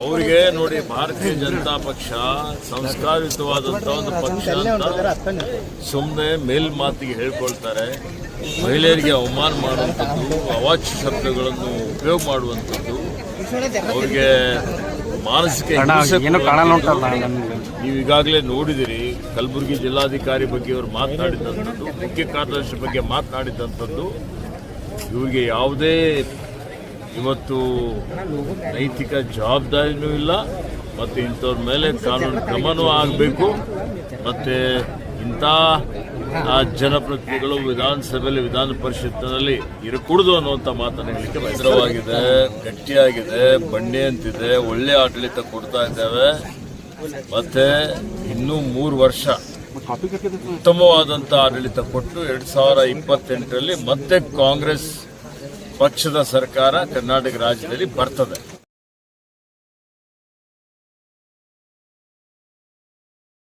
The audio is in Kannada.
ಅವರಿಗೆ ನೋಡಿ ಭಾರತೀಯ ಜನತಾ ಪಕ್ಷ ಸಂಸ್ಕಾರಯುತವಾದಂತ ಒಂದು ಪಕ್ಷ ಅಂತ ಸುಮ್ಮನೆ ಮೇಲ್ ಮಾತಿಗೆ ಹೇಳ್ಕೊಳ್ತಾರೆ. ಮಹಿಳೆಯರಿಗೆ ಅವಮಾನ ಮಾಡುವಂಥದ್ದು ಅವಾಚ್ಯ ಶಬ್ದಗಳನ್ನು ಉಪಯೋಗ ಮಾಡುವಂಥದ್ದು ಅವರಿಗೆ ಮಾನಸಿಕ ನೀವು ಈಗಾಗಲೇ ನೋಡಿದಿರಿ ಕಲಬುರಗಿ ಜಿಲ್ಲಾಧಿಕಾರಿ ಬಗ್ಗೆ ಅವರು ಮಾತನಾಡಿದಂಥದ್ದು ಮುಖ್ಯ ಕಾರ್ಯದರ್ಶಿ ಬಗ್ಗೆ ಮಾತನಾಡಿದಂಥದ್ದು ಇವರಿಗೆ ಯಾವುದೇ ಇವತ್ತು ನೈತಿಕ ಜವಾಬ್ದಾರಿನೂ ಇಲ್ಲ, ಮತ್ತು ಇಂಥವ್ರ ಮೇಲೆ ಕಾನೂನು ಕ್ರಮನೂ ಆಗಬೇಕು, ಮತ್ತು ಇಂಥ ಜನಪ್ರತಿನಿಧಿಗಳು ವಿಧಾನಸಭೆಯಲ್ಲಿ, ವಿಧಾನ ಪರಿಷತ್ತಿನಲ್ಲಿ ಇರಕೂಡದು ಅನ್ನುವಂಥ ಮಾತನ್ನು ಹೇಳಲಿಕ್ಕೆ ಭದ್ರವಾಗಿದೆ, ಗಟ್ಟಿಯಾಗಿದೆ ಬಂಡೆ ಅಂತಿದೆ, ಒಳ್ಳೆ ಆಡಳಿತ ಕೊಡ್ತಾ ಇದ್ದೇವೆ. ಮತ್ತೆ ಇನ್ನೂ ಮೂರು ವರ್ಷ ಉತ್ತಮವಾದಂಥ ಆಡಳಿತ ಕೊಟ್ಟು ಎರಡು ಸಾವಿರ ಇಪ್ಪತ್ತೆಂಟರಲ್ಲಿ ಮತ್ತೆ ಕಾಂಗ್ರೆಸ್ ಪಕ್ಷದ ಸರ್ಕಾರ ಕರ್ನಾಟಕ ರಾಜ್ಯದಲ್ಲಿ ಬರ್ತದೆ.